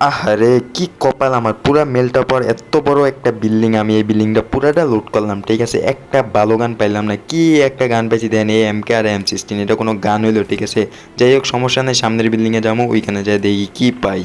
আহারে, কি কপাল আমার? পুরা মেলটা পর এত বড় একটা বিল্ডিং আমি এই বিল্ডিংটা পুরাটা লুট করলাম, ঠিক আছে? একটা ভালো গান পাইলাম না, কি একটা গান পাইছি দেন, এই M K R M sixteen এটা কোনো গান হইল, ঠিক আছে? যাই হোক, সমস্যা নেই, সামনের বিল্ডিংয়ে যাব, ওইখানে যাই দেখি কি পাই।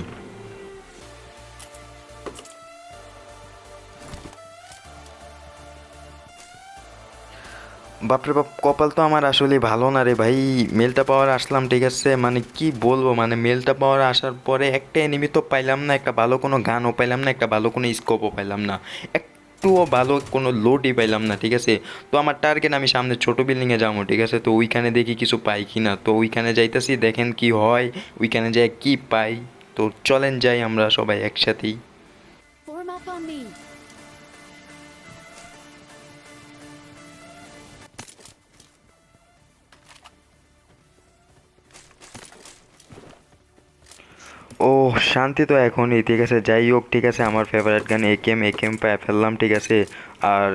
বাপরে বাপ, কপাল তো আমার আসলে ভালো না রে ভাই। মেলটা পাওয়ার আসলাম, ঠিক আছে? মানে কি বলব মানে মেলটা পাওয়ার আসার পরে একটা এনিমি তো পাইলাম না, একটা ভালো কোনো গানও পাইলাম না, একটা ভালো কোনো স্কোপও পাইলাম না। একটুও ভালো কোনো লোডই পাইলাম না, ঠিক আছে? তো আমার টার্গেট আমি সামনে ছোট বিল্ডিংয়ে যাব, ঠিক আছে? তো ওইখানে দেখি কিছু পাই কি না। তো ওইখানে যাইতেছি, দেখেন কি হয়, ওইখানে যাই কি পাই। তো চলেন যাই আমরা সবাই একসাথেই। ও শান্তি তো এখনই, ঠিক আছে? যাই হোক, ঠিক আছে, আমার ফেভারিট গান একেম এ কেম পায়ে, ফেললাম, ঠিক আছে? আর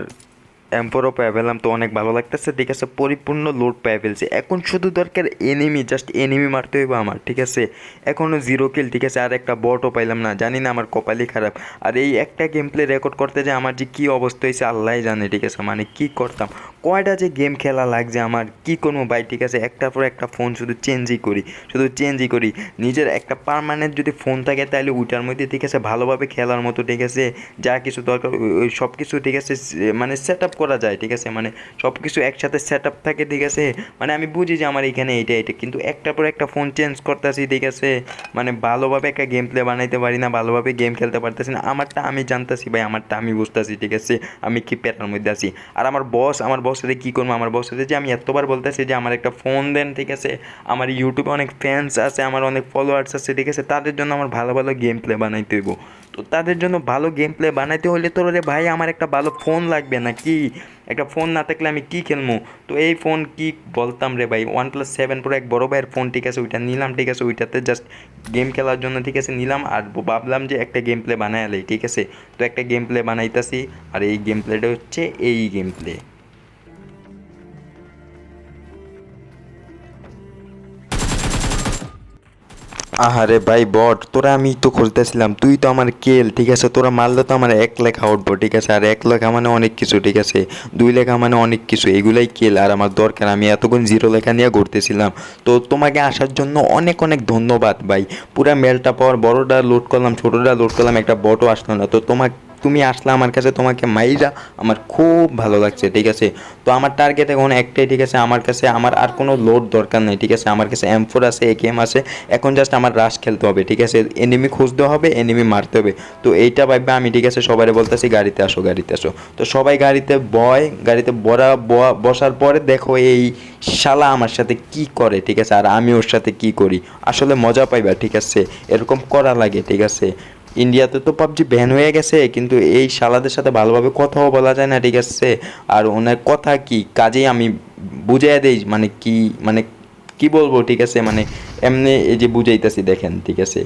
এম্পোরও পেয়ে ফেললাম তো অনেক ভালো লাগতেছে, ঠিক আছে? পরিপূর্ণ লোড পেয়ে ফেলছি এখন শুধু দরকার এনিমি জাস্ট এনিমি মারতে হইব আমার, ঠিক আছে? এখনও জিরো কিল ঠিক আছে? আর একটা বটও পাইলাম না, জানি না আমার কপালই খারাপ। আর এই একটা গেম প্লে রেকর্ড করতে যে আমার যে কী অবস্থা হয়েছে আল্লাহ জানে, ঠিক আছে? মানে কি করতাম? কয়টা যে গেম খেলা লাগছে আমার, কি করব ভাই, ঠিক আছে? একটার পর একটা ফোন শুধু চেঞ্জই করি, শুধু চেঞ্জই করি। নিজের একটা পারমানেন্ট যদি ফোন থাকে, তাহলে ওইটার মধ্যে, ঠিক আছে? ভালোভাবে খেলার মতো, ঠিক আছে? যা কিছু দরকার সব কিছু ঠিক আছে? মানে সেট আপ করা যায়, ঠিক আছে? মানে সব কিছু একসাথে সেট আপ থাকে, ঠিক আছে? মানে আমি বুঝি যে আমার এখানে এইটা। এটা কিন্তু একটার পর একটা ফোন চেঞ্জ করতেছি, ঠিক আছে? মানে ভালোভাবে একটা গেম প্লে বানাইতে পারি না, ভালোভাবে গেম খেলতে পারতেছি না। আমারটা আমি জানতেছি ভাই, আমারটা আমি বুঝতেছি, ঠিক আছে? আমি কি প্যাটার মধ্যে আছি? আর আমার বস আমার বসের কী করব? আমার বসের যে আমি এতবার বলতেছি যে আমার একটা ফোন দেন, ঠিক আছে? আমার ইউটিউবে অনেক ফ্যান্স আছে, আমার অনেক ফলোয়ার্স আছে, ঠিক আছে? তাদের জন্য আমার ভালো ভালো গেম প্লে বানাইতে হইব। তো তাদের জন্য ভালো গেম প্লে বানাইতে হলে তো রে ভাই, আমার একটা ভালো ফোন লাগবে না, কি? একটা ফোন না থাকলে আমি কি খেলব তো এই ফোন কি বলতাম রে ভাই? ওয়ান প্লাস সেভেন প্রো এক বড় ভাইয়ের ফোন ঠিক আছে, ওইটা নিলাম, ঠিক আছে, ওইটাতে জাস্ট গেম খেলার জন্য, ঠিক আছে, নিলাম, আর ভাবলাম যে একটা গেম প্লে বানাই ঠিক আছে? তো একটা গেম প্লে বানাইতাছি, আর এই গেম প্লেটা হচ্ছে এই গেম প্লে আহারে ভাই, বট, তোরা আমি তো খুলতেছিলাম তুই তো আমার কেল, ঠিক আছে? তোরা মারলে তো আমার এক লেখা উঠবো, ঠিক আছে? আর এক লেখা মানে অনেক কিছু, ঠিক আছে? দুই লেখা মানে অনেক কিছু, এগুলাই কেল। আর আমার দরকার, আমি এতক্ষণ জিরো লেখা নিয়ে ঘুরতেছিলাম। তো তোমাকে আসার জন্য অনেক অনেক ধন্যবাদ ভাই। পুরা মেলটা পাওয়ার বড়টা লোড করলাম, ছোটোটা লোড করলাম, একটা বটও আসলো না। তো তোমাকে তুমি আসলে আমার কাছে তোমাকে মাইরা আমার খুব ভালো লাগছে, ঠিক আছে? তো আমার টার্গেট এখন একটাই, ঠিক আছে? আমার কাছে আমার আর কোনো লোড দরকার নেই, ঠিক আছে? আমার কাছে এম ফোর আছে এ কেম আছে। এখন জাস্ট আমার রাশ খেলতে হবে, ঠিক আছে? এনিমি খুঁজতে হবে এনিমি মারতে হবে। তো এইটা ভাববে আমি, ঠিক আছে? সবাই বলতেছি, গাড়িতে আসো গাড়িতে আসো। তো সবাই গাড়িতে বয়, গাড়িতে বড়া ব- বসার পরে দেখো এই শালা আমার সাথে কি করে, ঠিক আছে? আর আমি ওর সাথে কি করি? আসলে মজা পাইবা, ঠিক আছে? এরকম করা লাগে, ঠিক আছে? ইন্ডিয়াতে তো পাবজি ব্যান হয়ে গেছে, কিন্তু এই শালাদের সাথে ভালোভাবে কথাও বলা যায় না, ঠিক আছে? আর ওনার কথা কি, কাজেই আমি বুঝাই দেই মানে কি মানে কি বলব, ঠিক আছে? মানে এমনি এই যে বুঝাইতেছি, দেখেন, ঠিক আছে?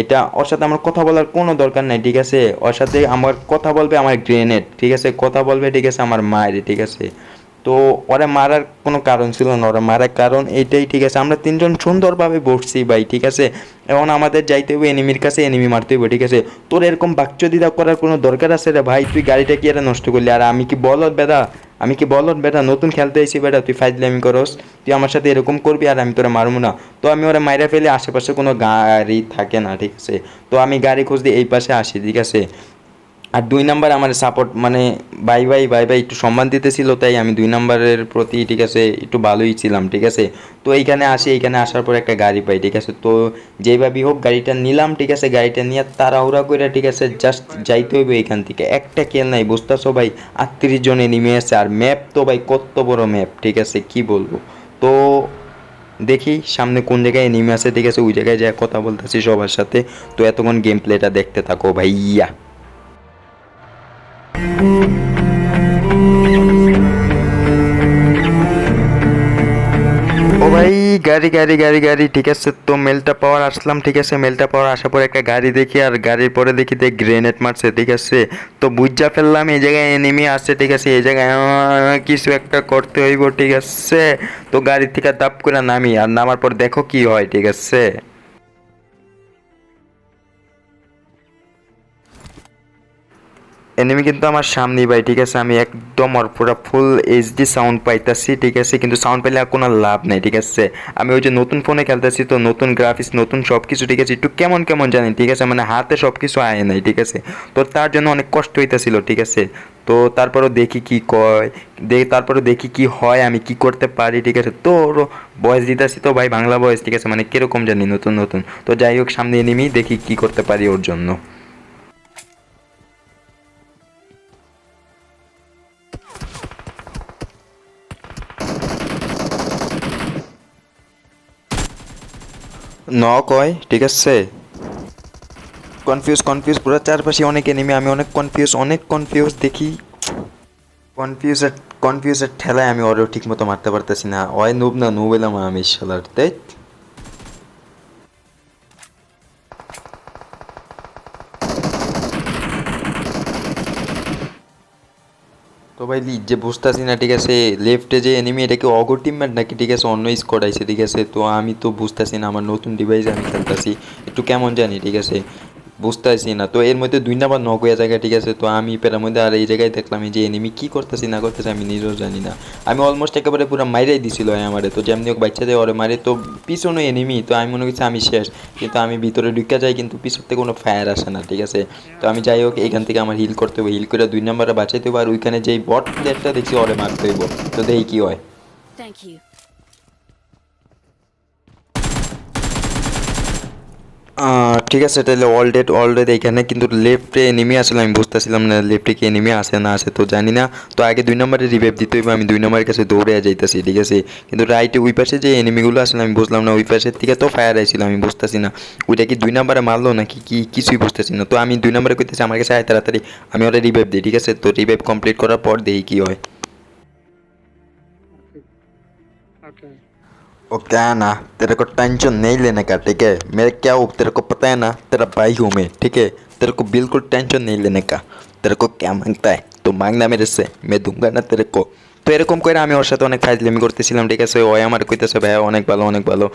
এটা ওর সাথে আমার কথা বলার কোনো দরকার নাই, ঠিক আছে? ওর সাথে আমার কথা বলবে আমার গ্রেনেড ঠিক আছে? কথা বলবে, ঠিক আছে, আমার মায়ের, ঠিক আছে? তো ওরা মারার কোনো কারণ ছিল না, ওরা মারার কারণ এইটাই, ঠিক আছে? আমরা তিনজন সুন্দরভাবে বসছি ভাই, ঠিক আছে? এখন আমাদের যাইতে হবে এনিমির কাছে এনিমি মারতে হবে, ঠিক আছে? তোর এরকম বাকচদিদা করার কোনো দরকার আছে রে ভাই? তুই গাড়িটা কি এরা নষ্ট করলি? আর আমি কি বলত বেদা আমি কি বলত বেটা? নতুন খেলতে এসেছি বেটা, তুই ফাইজলামি করস। তুই আমার সাথে এরকম করবি আর আমি তোরা মারবো না। তো আমি ওরা মাইরা ফেলে, আশেপাশে কোনো গাড়ি থাকে না, ঠিক আছে? তো আমি গাড়ি খুঁজতে এই পাশে আসি, ঠিক আছে? আর দুই নাম্বার আমার সাপোর্ট মানে বাই বাই বাই বাই একটু সম্মান দিতেছিল, তাই আমি দুই নাম্বারের প্রতি ঠিক আছে, একটু ভালোই ছিলাম, ঠিক আছে? তো এইখানে আসি, এইখানে আসার পর একটা গাড়ি পাই, ঠিক আছে? তো যেভাবেই হোক গাড়িটা নিলাম, ঠিক আছে? গাড়িটা নিয়ে তাড়াহুড়া করে, ঠিক আছে জাস্ট যাইতে হইবে এখান থেকে। একটা কেল নাই, বুঝতেছো ভাই? আটত্রিশ জনে নেমে আছে, আর ম্যাপ তো ভাই কত বড় ম্যাপ ঠিক আছে? কি বলব? তো দেখি সামনে কোন জায়গায় নেমে আসে ঠিক আছে? ওই জায়গায় যা কথা বলতেছি সবার সাথে। তো এতক্ষণ গেম প্লেটা দেখতে থাকো ভাইয়া। ও ভাই গাড়ি গাড়ি গাড়ি গাড়ি ঠিক আছে তো মেলটা পাওয়ার আসলাম ঠিক আছে মেলটা পাওয়ার আসার পর একটা গাড়ি দেখি আর গাড়ির পরে দেখি যে গ্রেনেড মারছে ঠিক আছে তো বুঝা ফেললাম এই জায়গায় এনিমি আসছে ঠিক আছে এই জায়গায় আহ, কিছু একটা করতে হইব ঠিক আছে তো গাড়ি থেকে দাপ করে নামি আর নামার পর দেখো কি হয় ঠিক আছে। এনিমি কিন্তু আমার সামনে ভাই, ঠিক আছে? আমি একদম আর পুরো ফুল এইচডি সাউন্ড পাইতাছি, ঠিক আছে? কিন্তু সাউন্ড পাইলে আর কোনো লাভ নেই, ঠিক আছে? আমি ওই যে নতুন ফোনে খেলতেছি তো, নতুন গ্রাফিক্স নতুন সব কিছু ঠিক আছে? একটু কেমন কেমন জানি, ঠিক আছে? মানে হাতে সব কিছু আয় নাই, ঠিক আছে? তো তার জন্য অনেক কষ্ট হইতাছিল, ঠিক আছে? তো তারপরও দেখি কি কয় দেখি তারপরে দেখি কি হয়, আমি কি করতে পারি, ঠিক আছে? তো বয়স দিতেছি তো ভাই, বাংলা বয়স ঠিক আছে? মানে কীরকম জানি নতুন নতুন। তো যাই হোক, সামনে এনিমি দেখি কি করতে পারি ওর জন্য। ন কয়, ঠিক আছে? কনফিউজ কনফিউজ পুরো চারপাশে অনেক এনিমি আমি অনেক কনফিউজ অনেক কনফিউজ দেখি। কনফিউজের কনফিউজের ঠেলায় আমি অর্ডার ঠিক মতো মারতে পারতেছি না। অয় নুব না নুব এলাম আমি সালার তাই তো ভাই যে বুঝতেছি না, ঠিক আছে লেফটে যে এনিমি এটা কি টিমমেট নাকি, ঠিক আছে, অন্য স্কোয়াড আইছে, ঠিক আছে? তো আমি তো বুঝতেছি না, আমার নতুন ডিভাইস আমি খেলতেছি, একটু কেমন জানি, ঠিক আছে? বুঝতেছি না তো এর মধ্যে দুই নাম্বার নক হয়ে জায়গা ঠিক আছে, তো আমি পেরার মধ্যে আর এই জায়গায় দেখলাম যে এনিমি কি করতেছি, না করতেছি, আমি নিজেও জানি না আমি অলমোস্ট একেবারে পুরো মাইরাই দিছিল আমারে, তো যেমনি হোক বাচ্চা দিয়ে, ওরে মারে, তো পিছনে এনিমি তো আমি মনে করছি আমি শেষ। কিন্তু আমি ভিতরে ঢুকে যাই, কিন্তু পিছর থেকে কোনো ফায়ার আসে না, ঠিক আছে? তো আমি যাই হোক, এখান থেকে আমার হিল করতে হবে হিল করে দুই নাম্বারে বাঁচাইতে হবে, আর ওইখানে যেই বট প্লেয়ারটা দেখছি, ওরে মারতে হইব। তো দেখি কি হয়। Thank you. ঠিক আছে, তাহলে অল ডেট অল ডেট এখানে, কিন্তু লেফটে নেমে আসলে আমি বুঝতেছিলাম না লেফটে কি নেমে আসে, না আসে, তো জানি না। তো আগে দুই নম্বরে রিভাইভ দিতে হইবে, আমি দুই নম্বরের কাছে দৌড়ে যাইতেছি, ঠিক আছে? কিন্তু রাইটে ওই পাশে যে এনিমিগুলো আসলে আমি বুঝলাম না, ওই পাশের থেকে তো ফায়ার আইছিল, আমি বুঝতেছি না। ওইটা কি দুই নম্বরে মারলো নাকি কি, কিছুই বুঝতেছি না। তো আমি দুই নম্বরে কইতেছি, আমার কাছে আয় তাড়াতাড়ি, আমি ওরা রিভাইভ দিই, ঠিক আছে? তো রিভাইভ কমপ্লিট করার পর দেখি কি হয়। ओ क्या ना तेरे को टेंशन नहीं लेने का, ठीक है? मेरे क्या हो तेरे को पता है ना? तेरा भाई हूँ मैं, ठीक है? तेरे को बिल्कुल टेंशन नहीं लेने का। तेरे को क्या माँगता है? तो मांगना मेरे से, मैं दूँगा ना तेरे को। তো এরকম করে আমি ওর সাথে অনেক ফাইজলামি করতেছিলাম, ঠিক আছে? ওই আমার কইতেছে, ভাইয়া, অনেক ভালো অনেক ভালো।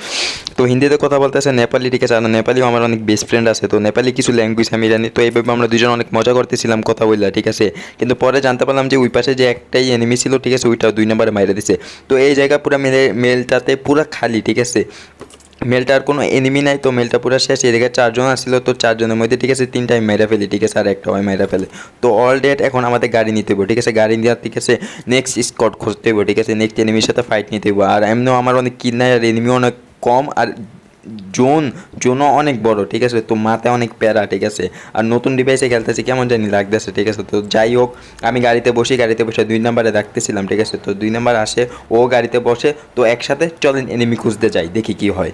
তো হিন্দিতে কথা বলতেছে, নেপালি, ঠিক আছে? আর নেপালিও আমার অনেক বেস্ট ফ্রেন্ড আছে, তো নেপালি কিছু ল্যাঙ্গুয়েজ আমি জানি। তো এইভাবে আমরা দুজন অনেক মজা করতেছিলাম কথা বললা ঠিক আছে? কিন্তু পরে জানতে পারলাম যে ওই পাশে যে একটাই এনিমি ছিল, ঠিক আছে? ওইটাও দুই নম্বরে মাইরে দিছে। তো এই জায়গা পুরো মেলে, মেলটাতে পুরো খালি, ঠিক আছে? মেলটার কোনো এনিমি নাই, তো মেলটা পুরো শেষ। এদিকে চারজন আসছিল, তো চারজনের মধ্যে, ঠিক আছে, তিনটাই মেরা ফেলি, ঠিক আছে, আর একটা হয় মেরা ফেলে। তো অল ডেট এখন আমাদের গাড়ি নিতে হবে ঠিক আছে, গাড়ি নেওয়ার ঠিক আছে নেক্সট স্কট খুঁজতে হবে ঠিক আছে নেক্সট এনিমির সাথে ফাইট নিতে হবে আর এমনিও আমার অনেক কিল নাই আর এনিমি অনেক কম, আর জোন, জোনও অনেক বড়, ঠিক আছে, তো মাথায় অনেক প্যারা, ঠিক আছে। আর নতুন ডিভাইসে খেলতেছি, কেমন জানি লাগতেছে, ঠিক আছে, তো যাই হোক, আমি গাড়িতে বসি, গাড়িতে বসে দুই নাম্বারে রাখতেছিলাম, ঠিক আছে, তো দুই নাম্বার আসে, ও গাড়িতে বসে, তো একসাথে চলেন এনিমি খুঁজতে যাই, দেখি কি হয়।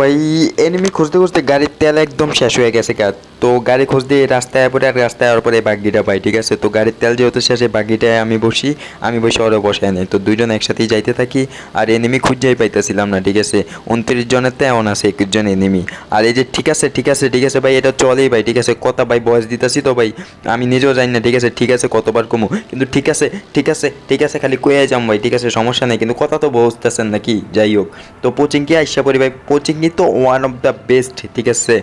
ভাই এনিমি খুঁজতে খুঁজতে গাড়ির তেল একদম শেষ হয়ে গেছে কাজ তো গাড়ি খুঁজতে এই রাস্তায় পরে আর রাস্তায় আওয়ার পরে বাগিটা পাই, ঠিক আছে? তো গাড়ির তেল যেহেতু শেষে বাগিটায় আমি বসি, আমি বসে ওরা বসে নেই। তো দুইজন একসাথেই যাইতে থাকি, আর এনিমি খুঁজেই পাইতেছিলাম না, ঠিক আছে? উনত্রিশ জনের তেমন আছে একুশ জন এনিমি আর এই যে, ঠিক আছে ঠিক আছে ঠিক আছে ভাই, এটা চলেই ভাই, ঠিক আছে? কথা ভাই, বয়স দিতেছি তো ভাই, আমি নিজেও জানি না, ঠিক আছে? ঠিক আছে, কতবার কমু? কিন্তু ঠিক আছে ঠিক আছে ঠিক আছে, খালি কয়ে যাম ভাই, ঠিক আছে? সমস্যা নেই, কিন্তু কথা তো বুঝতেছেন নাকি? যাই হোক। তো কোচিং কি আইসা পড়ি ভাই কোচিং এমনি তো ওয়ান অফ দ্য বেস্ট ঠিক আছে?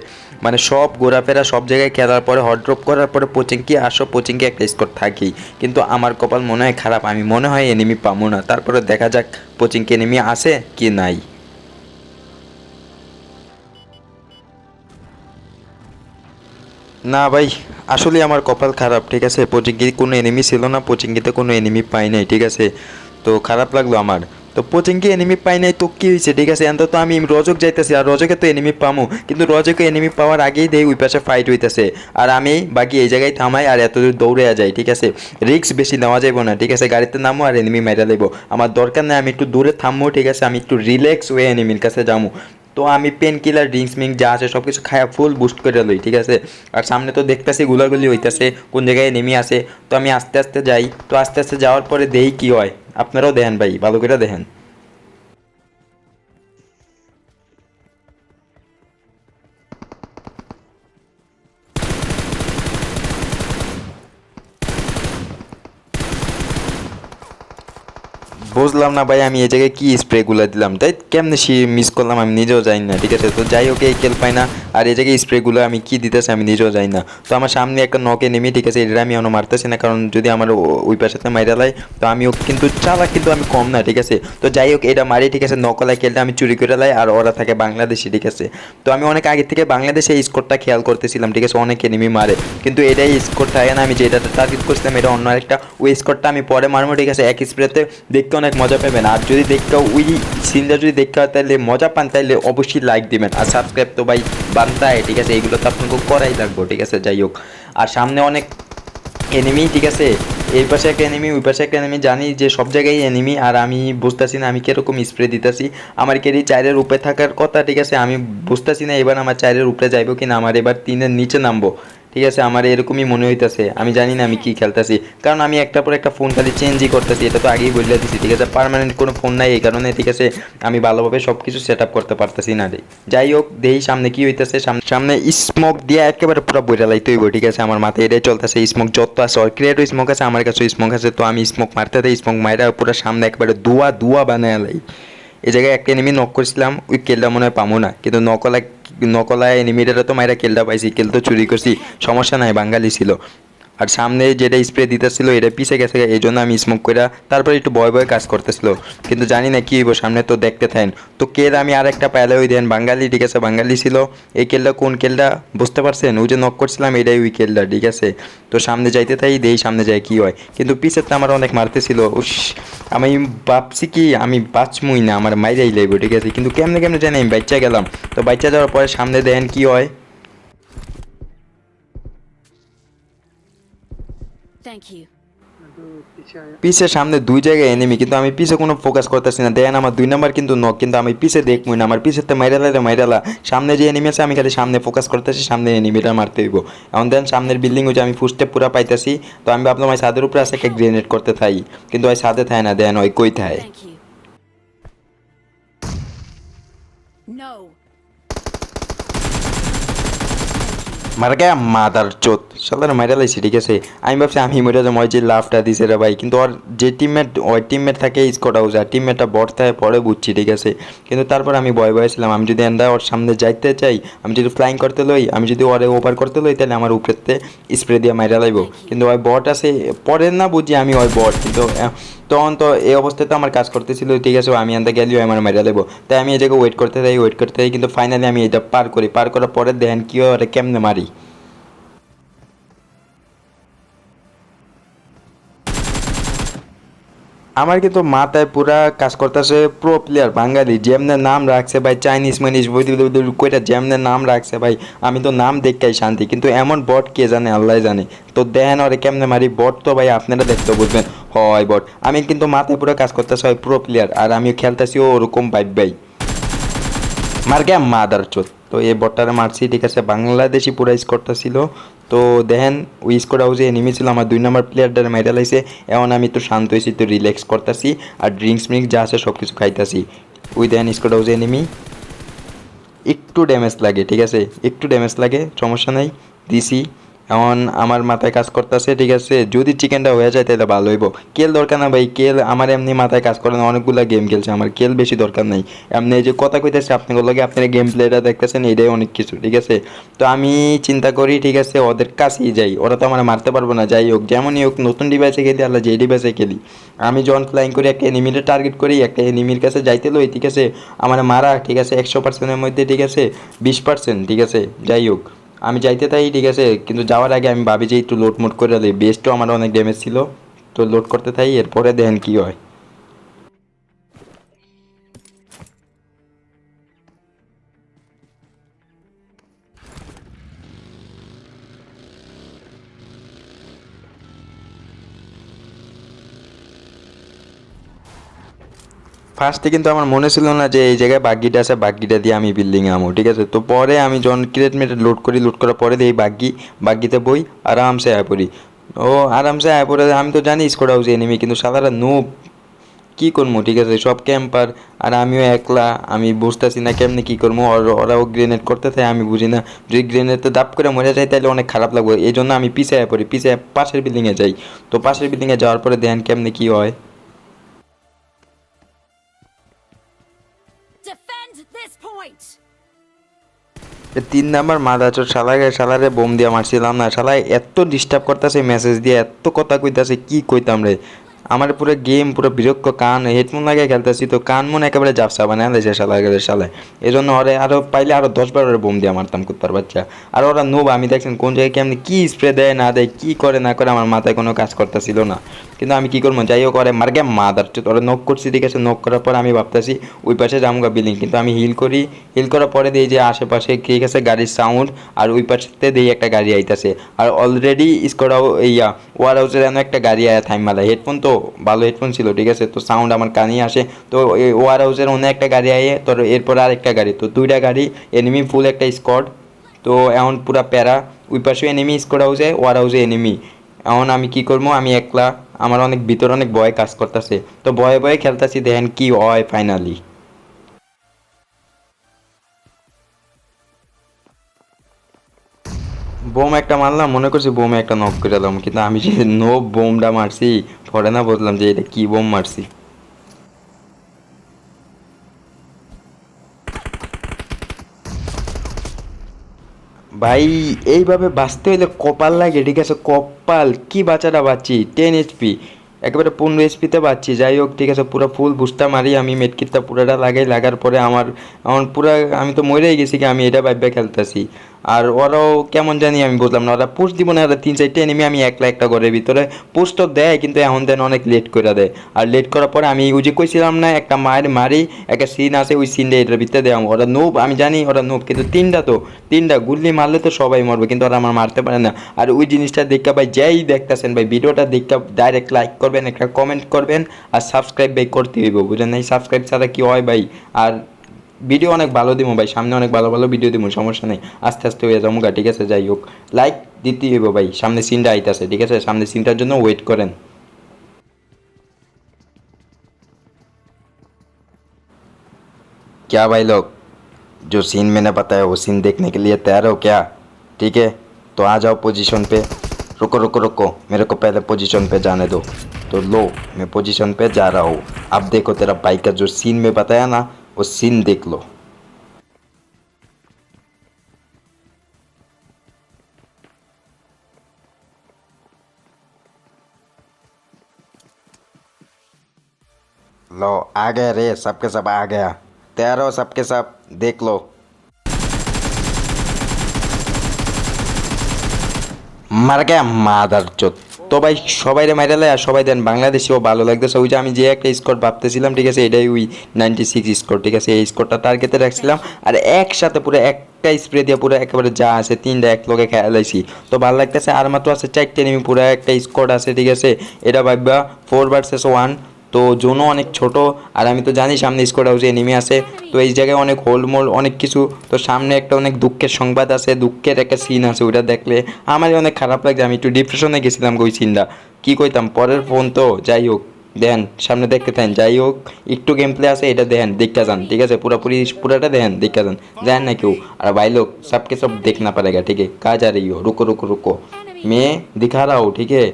মানে সব ঘোরাফেরা সব জায়গায় খেলার পরে হট ড্রপ করার পরে কোচিংকে আসো কোচিংকে একটা স্কোর থাকি কিন্তু আমার কপাল মনে হয় খারাপ, আমি মনে হয় এনিমি পাবো না। তারপরে দেখা যাক কোচিংকে এনিমি আছে কি নাই। না ভাই আসলে আমার কপাল খারাপ, ঠিক আছে? পচিঙ্গি কোনো এনিমি ছিল না পচিঙ্গিতে কোনো এনিমি পাই নাই, ঠিক আছে? তো খারাপ লাগল আমার। তো কোচিংয়ে এনিমি পাই নাই, তো কী হয়েছে ঠিক আছে এত তো আমি রজক যাইতেছি, আর রজকে তো এনিমি পামো। কিন্তু রজকে এনিমি পাওয়ার আগেই দেই, ওই পাশে ফাইট হইতেছে। আর আমি বাকি এই জায়গায় থামাই, আর এত দূর দৌড়ে যাই, ঠিক আছে? রিক্স বেশি নেওয়া যাইব না, ঠিক আছে? গাড়িতে নামো আর এনিমি মেরা দেবো আমার দরকার নেই, আমি একটু দূরে থামবো ঠিক আছে? আমি একটু রিল্যাক্স হয়ে এনিমির কাছে যাব তো আমি পেন কিলার ড্রিঙ্কস মিঙ্ক যা আছে সব কিছু খায়া ফুল বুস্ট করে লই, ঠিক আছে? আর সামনে তো দেখতেছি গুলাগুলি হইতাছে, কোন জায়গায় নেমে আসে তো আমি আস্তে আস্তে যাই। তো আস্তে আস্তে যাওয়ার পরে দেই কি হয়। আপনারাও দেখেন ভাই ভালো করে দেখেন। বুঝলাম না ভাই, আমি এই জায়গায় কি স্প্রেগুলো দিলাম? তাই কেমনে সে মিস করলাম আমি নিজেও জানি না, ঠিক আছে? তো যাই হোক, এই কেল পাই না। আর এই জায়গায় স্প্রেগুলো আমি কি দিতেছি আমি নিজেও জানি না। তো আমার সামনে একটা নকে নেমে ঠিক আছে? এটা আমি এখনও মারতেছি না, কারণ যদি আমার ওই পাশে মাইরা লাই, তো আমিও কিন্তু চালাক কিন্তু আমি কম না, ঠিক আছে? তো যাই হোক, এটা মারি, ঠিক আছে? নকলায় কেলটা আমি চুরি করে লাই, আর ওরা থাকে বাংলাদেশি, ঠিক আছে? তো আমি অনেক আগে থেকে বাংলাদেশে এই স্কোরটা খেয়াল করতেছিলাম, ঠিক আছে? অনেক এনিমি মারে। কিন্তু এটাই স্কোর থাকে না, আমি যেটা টার্গেট করছিলাম, এটা অন্য একটা ওই স্কোরটা আমি পরে মারবো, ঠিক আছে? এক স্প্রেতে দেখতে অনেক মজা পাবেন। আর যদি দেখতে ওই সিনটা যদি দেখতে হয়, তাহলে মজা পান, তাহলে অবশ্যই লাইক দিবেন। আর সাবস্ক্রাইব তো ভাই বানতায়, ঠিক আছে? এগুলো তো আপনাকে করাই লাগবো, ঠিক আছে? যাই হোক। আর সামনে অনেক এনিমি ঠিক আছে? এই পাশে একটা এনিমি ওই পাশে একটা এনিমি জানি যে সব জায়গায় এনিমি আর আমি বুঝতেছি না আমি কীরকম স্প্রে দিতেছি। আমার কেরি চারের উপরে থাকার কথা, ঠিক আছে? আমি বুঝতেছি না, এবার আমার চারের উপরে যাইবো কিনা? আমার এবার তিনের নিচে নামবো। ঠিক আছে, আমার এরকমই মনে হইতেছে। আমি জানি না আমি কি খেলতেছি। কারণ আমি একটা পর একটা ফোন খালি চেঞ্জই করতেছি, এটা তো আগেই বলে দিছি, ঠিক আছে? পার্মানেন্ট কোনো ফোন নাই এই কারণে, ঠিক আছে? আমি ভালোভাবে সব কিছু সেট আপ করতে পারতেছি না রে। যাই হোক, দেই, সামনে কি হইতেছে? সামনে স্মোক দিয়ে একেবারে পুরো বইটা লাইতে হইব, ঠিক আছে? আমার মাথায় এটাই চলতেছে স্মোক যত আছে আর ক্রিয়েট স্মোক আছে, আমার কাছে স্মোক আছে, তো আমি স্মোক মারতে স্মোক মাইরা পুরো সামনে একেবারে দুয়া দুয়া বানায় লাই। এই জায়গায় একটা এনিমি নক করছিলাম, ওই কেলটা মনে হয় পামো না, কিন্তু নকলা নকলা এনিমিটারে তো মাইরা কেলটা পাইছি কেল তো চুরি করছি সমস্যা নাই বাঙালি ছিল। আর সামনে যেটা স্প্রে দিতেছিল, এটা পিছে গেছে, এই জন্য আমি স্মোক করে তারপরে একটু ভয় ভয় কাজ করতেছিল। কিন্তু জানি না কি হইব, সামনে তো দেখতে থাকেন তো কেল আমি আর একটা পাইলে ওই দেন, বাঙালি, ঠিক আছে, বাঙালি ছিল। এই কেলটা কোন কেলটা বুঝতে পারছেন? ওই যে নক করছিলাম, এটাই ওই কেলটা, ঠিক আছে। তো সামনে যাইতে থাই, দেই সামনে যায় কি হয়। কিন্তু পিছের তো আমার অনেক মারতেছিল, উস, আমি ভাবছি কি, আমি বাঁচমুই না, আমার মাইরাই লাগবে ঠিক আছে। কিন্তু কেমনে কেমনে জানি আমি বাচ্চা গেলাম। তো বাচ্চা যাওয়ার পরে সামনে দেখেন কি হয়? পিছে সামনে দুই জায়গায় এনিমি কিন্তু আমি পিছে কোনো ফোকাস করতেছি না। দেখেন আমার দুই নাম্বার কিন্তু নক কিন্তু আমি পিছে দেখবই না। আমার পিছেতে মাইরালা রে মাইরালা সামনে যে এনিমি আছে আমি খালি সামনে ফোকাস করতেছি সামনে এনিমিটা মারতে হইব। এখন দেন সামনের বিল্ডিং হচ্ছে আমি ফুস্টে পুরা পাইতেছি। তো আমি ভাবলাম ওই ছাদের উপরে আছে একটা গ্রেনেড করতে থাই। কিন্তু ওই ছাদে থাকে না দেন ওই কই Thank you. গে মাদার চোত। সালার মাইরা লাইছি, ঠিক আছে? আমি ভাবছি, আমি মরে যাব ওই যে লাভটা দিছে রে ভাই। কিন্তু ওর যে টিমমেট ওই টিমমেট থাকে স্কোট হাউস আর টিমমেটটা বট থাকে, পরে বুঝছি, ঠিক আছে? কিন্তু তারপর আমি ভয় ভয় ছিলাম, আমি যদি এন্ডা ওর সামনে যাইতে চাই, আমি যদি ফ্লাইং করতে লই, আমি যদি ওরে ওভার করতে লই, তাহলে আমার উপরেতে স্প্রে দিয়ে মাইরা লাইব। কিন্তু ওই বট আছে, পরে না বুঝি আমি ওই বট কিন্তু তখন তো এই অবস্থাতে আমার কাজ করতেছিল, ঠিক আছে, আমি এনটা গেলেও আমার মাইরা দেবো তাই আমি জায়গায় ওয়েট করতে থাকি ওয়েট করতে থাকি কিন্তু ফাইনালি আমি এটা পার করি। পার করার পরে দেখেন কি হয় কেমনে মারি। আমার কিন্তু মাথায় পুরা কাজ করতেছে প্রো প্লেয়ার বাঙালি, যেমনে নাম রাখছে ভাই চাইনিজ মাইনিজ কইটা যেমনে নাম রাখছে ভাই, আমি তো নাম দেখতেই শান্তি, কিন্তু এমন বট কে জানে আল্লাহ জানে। তো দেখেন ওরে কেমনে মারি, বট তো ভাই আপনারা দেখতে বুঝবেন। হয় বট। আমি কিন্তু মাথায় পুরো কাজ করতেছে হয় প্রো প্লেয়ার আর আমি খেলতেছি ওরকম বাইক ভাই। মার গে মাদার চোদ তো এই বটটারে মারছি, ঠিক আছে, বাংলাদেশি পুরা স্কোরটা ছিল তো দেখেন, ওই স্কোর হাউসে এনিমি ছিল আমার দুই নম্বর প্লেয়ারটার মেডাল লাইছে। এখন আমি একটু শান্ত হয়েছি, একটু রিল্যাক্স করতেছি আর ড্রিঙ্কস মিক্স যা আছে সব কিছু খাইতেছি। ওই দেখেন স্কোর হাউসে এনিমি একটু ড্যামেজ লাগে, ঠিক আছে? একটু ড্যামেজ লাগে, সমস্যা নাই, দিছি। এখন আমার মাথায় কাজ করতেছে, ঠিক আছে? যদি চিকেনটা হয়ে যায় তাহলে ভালো হইব। কেল দরকার না ভাই, কেল আমার এমনি মাথায় কাজ করে না, অনেকগুলো গেম খেলছে আমার, কেল বেশি দরকার নাই। এমনি এই যে কথা কইতেছে আপনাদের লগে, আপনারা গেম প্লেটা দেখতেছেন, এটাই অনেক কিছু, ঠিক আছে? তো আমি চিন্তা করি, ঠিক আছে, ওদের কাছেই যাই। ওরা তো আমার মারতে পারব না, যাই হোক, যেমনই হোক, নতুন ডিভাইসে খেলি, আল্লাহ যে ডিভাইসে খেলি। আমি যখন ফ্লাইং করি, একটা এনিমিটা টার্গেট করি, একটা এনিমির কাছে যাইতে লই, ঠিক আছে? আমার মারা, ঠিক আছে, একশো পার্সেন্টের মধ্যে, ঠিক আছে? বিশ পার্সেন্ট ঠিক আছে? যাই হোক। আমি যাইতে তাই ঠিক আছে, কিন্তু যাওয়ার আগে আমি ভাবি যে একটু লোড মোড করে দিই। বেস্টও আমার অনেক ড্যামেজ ছিল, তো লোড করতে থাই এরপরে দেখেন কী হয়। ফার্স্টে কিন্তু আমার মনে ছিল না যে এই জায়গায় বাগ্গিটা আছে বাগ্গিটা দিয়ে আমি বিল্ডিংয়ে আমো ঠিক আছে? তো পরে আমি যখন ক্রিয়েট লোড করি লোড করার পরে এই বাগ্গি বাগ্গিতে বই আরামসে আয় পড়ি। ও আরামসে আয় পড়ে, আমি তো জানি স্কোর হাউস এনিমি কিন্তু সাধারণ নো কী করব, ঠিক আছে? সব ক্যাম্পার আর আমিও একলা, আমি বুঝতেছি না কেমনি কী করব, ওর- ওরাও গ্রেনেড করতে থাকে আমি বুঝি না। যদি গ্রেনেডে দাপ করে মরে যায়, তাহলে অনেক খারাপ লাগবে। এই জন্য আমি পিছিয়ে পড়ি, পিছিয়ে পাশের বিল্ডিংয়ে যাই। তো পাশের বিল্ডিংয়ে যাওয়ার পরে দেন কেমনি কী হয়। তিন নাম্বার মাদা চোর শালাকে শালারে বোম দিয়ে মারছিলাম না। শালায় এত ডিস্টার্ব করতেছে মেসেজ দিয়ে, এত কথা কইতাছে, কি কইতাম রে? আমার পুরো গেম পুরো বিরক্ত কান হেডফোন লাগিয়ে খেলতেছি, তো কান মনে একেবারে জাপসা বানায় দিয়েছে গেলে শালায় এই জন্য ওরে আরও পাইলে আরও দশ বার ওরে বোম দিয়ে মারতাম কুত্তার বাচ্চা। আর ওরা নোব আমি দেখছেন কোন জায়গায় কেমনি কী স্প্রে দেয়, না দেয়, কী করে, না করে, আমার মাথায় কোনো কাজ করতেছিল না। কিন্তু আমি কি করব? যাই হোক, ওরে মার্গে মাদার চোদ ওরা নক করছি, ঠিক আছে নক করার পর আমি ভাবতেছি, ওই পাশে জামগা বিল্ডিং কিন্তু আমি হিল করি। হিল করার পরে দিই যে আশেপাশে ঠিক আছে গাড়ির সাউন্ড আর ওই পাশেতে দিই একটা গাড়ি আইতাছে। আর অলরেডি স্কোরাও ইয়া ওয়ার হাউসের একটা গাড়ি আয়া থাইমালা হেডফোন তো। ভালো হেডফোন ছিল, ঠিক আছে? তো সাউন্ড আমার কানে আসে। তো ওয়ার হাউসের অন্য একটা গাড়ি আয়ে তো এরপর আর একটা গাড়ি। তো দুইটা গাড়ি এনিমি ফুল একটা স্কোয়াড তো এখন পুরা প্যারা। ওই পাশে এনিমি স্কোয়াড হাউসে ওয়ার হাউসে এনিমি এখন আমি কি করব? আমি একলা। আমার অনেক, ভিতরে অনেক ভয় কাজ করতেছে। তো ভয়ে ভয়ে খেলতেছি, দেখেন কি হয় ফাইনালি বোম একটা মারলাম, মনে করছি বোমে একটা নক করে দিলাম, কিন্তু আমি যে নো বোমটা মারছি, পরে না বুঝলাম যে এটা কি বোম মারছি। ভাই, এইভাবে বাঁচতে হইলে কপাল লাগে, ঠিক আছে? কপাল, কি বাচ্চাটা বাচ্চি টেন এইচপি একেবারে পনেরো এইচপিতে বাচ্চি যাই হোক, ঠিক আছে, পুরো ফুল বুস্টা মারি, আমি মেটকিটটা পুরোটা লাগাই, লাগার পরে আমার আমার পুরো, আমি তো মরেই গেছি কি আমি এটা ভাববে খেলতেছি। আর ওরাও কেমন জানি আমি বুঝলাম না। ওরা পোস্ট দিব না, ওরা তিন চারটে এনিমি আমি একলা একটা ঘরের ভিতরে পোস্ট তো দেয়, কিন্তু এখন দেন অনেক লেট করে দেয়। আর লেট করার পরে আমি ওই যে কইছিলাম না, একটা মায়ের মারি, একটা সিন আছে, ওই সিনটা এটার ভিতরে দেওয়া। ওরা নোব আমি জানি ওরা নোব কিন্তু তিনটা তো, তিনটা গুল্লি মারলে তো সবাই মরবে, কিন্তু ওরা আমার মারতে পারে না। আর ওই জিনিসটা দেখা ভাই, যেই দেখতেছেন ভাই, ভিডিওটা দেখা ডাইরেক্ট লাইক করবেন, একটা কমেন্ট করবেন, আর সাবস্ক্রাইব ভাই করতে হইব বুঝলেন এই সাবস্ক্রাইব ছাড়া কি হয় ভাই? আর ভিডিও অনেক ভালো দিব ভাই সামনে অনেক ভালো ভালো ভিডিও দিব সমস্যা নেই আস্তে আস্তে হয়ে যাবো গা ঠিক আছে যাই হোক লাইক দিতেই হইব ভাই সামনে সিনটা আইতাছে ঠিক আছে সামনে সিনটার জন্য ওয়েট করেন क्या भाई लोग जो सीन मैंने बताया वो सीन देखने के लिए तैयार हो क्या ठीक है तो आ जाओ पोजीशन पे रुको रुको रुको मेरे को पहले पोजीशन पे जाने दो तो लो मैं पोजीशन पे जा रहा हूँ अब देखो तेरा बाइक का जो सीन में बताया ना वो सीन देख लो। लो, आ गया रे, सबके सब आ गया। तैयार हो, सबके सब, देख लो। मर गया मादर चुत। তো ভাই সবাই রে মাইরালে আর সবাই দেন বাংলাদেশেও ভালো লাগতেছে। ওই যে আমি যে একটা স্কোর ভাবতেছিলাম, ঠিক আছে, এটাই ওই নাইনটি সিক্স স্কোর ঠিক আছে, এই স্কোরটা টার্গেটে রাখছিলাম। আর একসাথে পুরো একটা স্প্রে দিয়ে পুরো একেবারে যা আছে, তিনটা এক লোকে খেলাইছি তো ভালো লাগতেছে। আর মাত্র আছে চারটে নেমি পুরো একটা স্কোয়াড আছে, ঠিক আছে। এটা ভাববা ফোর ভার্সেস ওয়ান তো জোনও অনেক ছোট আর আমি তো জানি সামনে স্কোর হাউসে এনিমি আছে তো এই জায়গায় অনেক হোলমোল অনেক কিছু তো সামনে একটা অনেক দুঃখের সংবাদ আছে দুঃখের একটা সিন আছে ওটা দেখলে আমারই অনেক খারাপ লাগছে আমি একটু ডিপ্রেশনে গেছিলাম ওই সিনটা কী কইতাম পরের ফোন তো যাই হোক দেন সামনে দেখতে থাকেন যাই হোক একটু গেম প্লে আছে এটা দেখেন দেখতে যান ঠিক আছে পুরোপুরি পুরাটা দেখেন দেখতে যান যান না কেউ আর ভাই লোক सबके सब देखना पड़ेगा ठीक है कहाँ जा रही हो रुको रुको रुको मैं दिखा रहा हूँ ठीक है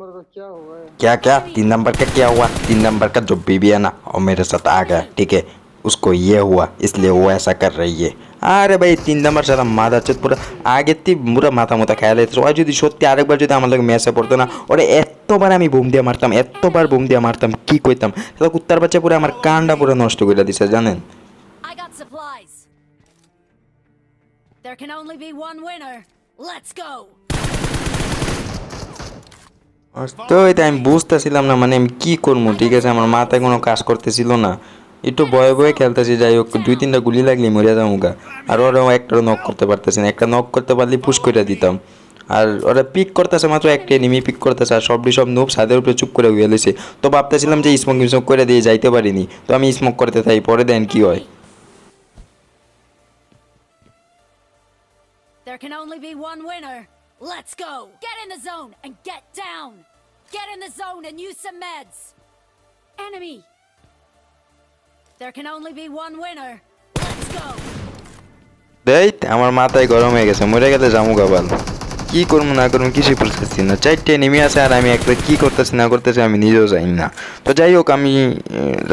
नंबर का क्या हुआ है क्या क्या तीन नंबर का क्या हुआ तीन नंबर का जो बीबी है ना और मेरे साथ आ गया ठीक है उसको ये हुआ इसलिए वो ऐसा कर रही है আরে ভাই তিন নাম্বার সারা মাথা হচ্ছে পুরো আগের থেকে পুরো মাথা মতো খেয়াল হচ্ছে ওই যদি সত্যি আরেকবার যদি আমার লোক ম্যাচে পড়তো না ওরে এতবার আমি বুম দিয়ে মারতাম এতবার বুম দিয়ে মারতাম কি কইতাম তাহলে কুত্তার বাচ্চা পুরো আমার কানটা পুরো নষ্ট করে দিছে জানেন I got supplies. There can only be one winner. Let's go. তো এটা আমি বুঝতেছিলাম না মানে আমি কি করব? ঠিক আছে, আমার মাথায় কোনো কাজ করতেছিল না। একটু ভয়ে ভয়ে খেলতেছি, যাই হোক, দুই তিনটা গুলি লাগলি মরিয়া যাব গা। আর ওরা একটা নক করতে পারতেছে না, একটা নক করতে পারলে পুশ করে দিতাম। আর ওরা পিক করতেছে মাত্র একটা এনিমি পিক করতেছে, আর সবটি সব নোপ ছাদের উপরে চুপ করে হয়ে লইছে তো ভাবতেছিলাম যে স্মোক স্মোক করে দিয়ে যাইতে পারিনি, তো আমি স্মোক করতে থাই, পরে দেন কি হয়। There can only be one winner. Let's go. Get in the zone and get down. Get in the zone and use some meds. Enemy. There can only be one winner. Let's go. দেই আমার মাথায় গরম হয়ে গেছে, মরে গেলে জামু গাবাল কি করব, না করব কিছু বুঝতেছি না চারটে নেমে আছে আর আমি একটা কি করতেছি, না করতেছি আমি নিজেও জানি না তো যাই হোক, আমি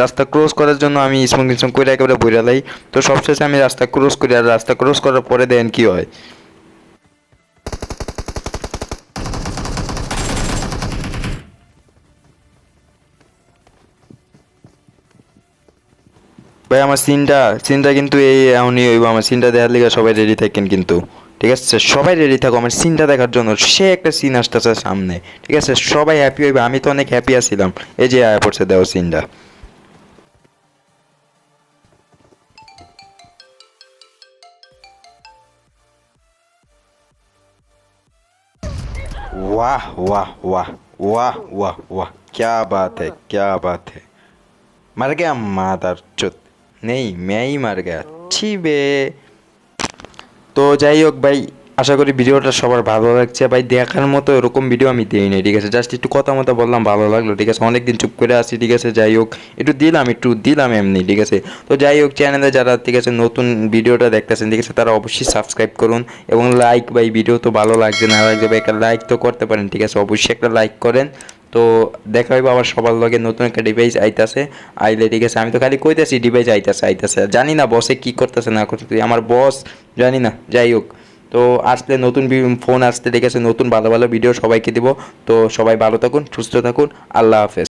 রাস্তা ক্রস করার জন্য আমি স্মোক করে একেবারে বইরা লাই তো সবশেষে আমি রাস্তা ক্রস করি, আর রাস্তা ক্রস করার পরে দেন কি হয় ভাই আমার সিনটা সিনটা কিন্তু এই এমনই হইব আমার সিনটা দেখার লিগে সবাই রেডি থাকেন কিন্তু ঠিক আছে সবাই রেডি থাকো আমার সিনটা দেখার জন্য সে একটা সিন আসতেছে সামনে ঠিক আছে সবাই হ্যাপি হইবে আমি তো অনেক হ্যাপি আছিলাম এই যে আয়া পড়ছে দেও সিনটা वाह वाह वाह वाह वाह वाह क्या बात है क्या बात है मर गया मादर चुत নেই, মেয়াই মার গা। ঠিবে তো যাই হোক ভাই, আশা করি ভিডিওটা সবার ভালো লাগছে। ভাই, দেখার মতো এরকম ভিডিও আমি দিই না ঠিক আছে? জাস্ট একটু কথা মতো বললাম, ভালো লাগল, ঠিক আছে? অনেকদিন চুপ করে আসি ঠিক আছে? যাই হোক, একটু দিলাম একটু দিলাম এমনি, ঠিক আছে? তো যাই হোক, চ্যানেলে যারা, ঠিক আছে, নতুন ভিডিওটা দেখতেছেন, ঠিক আছে, তারা অবশ্যই সাবস্ক্রাইব করুন এবং লাইক ভাই, ভিডিও তো ভালো লাগছে, না লাগছে, ভাই, একটা লাইক তো করতে পারেন, ঠিক আছে? অবশ্যই একটা লাইক করেন। তো দেখা হইব আবার সবার লগে নতুন একটা ডিভাইস আইতাছে, আইলে ঠিক আছে। আমি তো খালি কইতেছি ডিভাইস আইতাছে আইতাছে। জানি না বসে কি করতেছে, না করতেছে। আমার বস জানি না, যাই হোক। তো আসলে নতুন ফোন আসতে দেখেছে, নতুন ভালো ভালো ভিডিও সবাইকে দিব। তো সবাই ভালো থাকুন, সুস্থ থাকুন। আল্লাহ হাফেজ।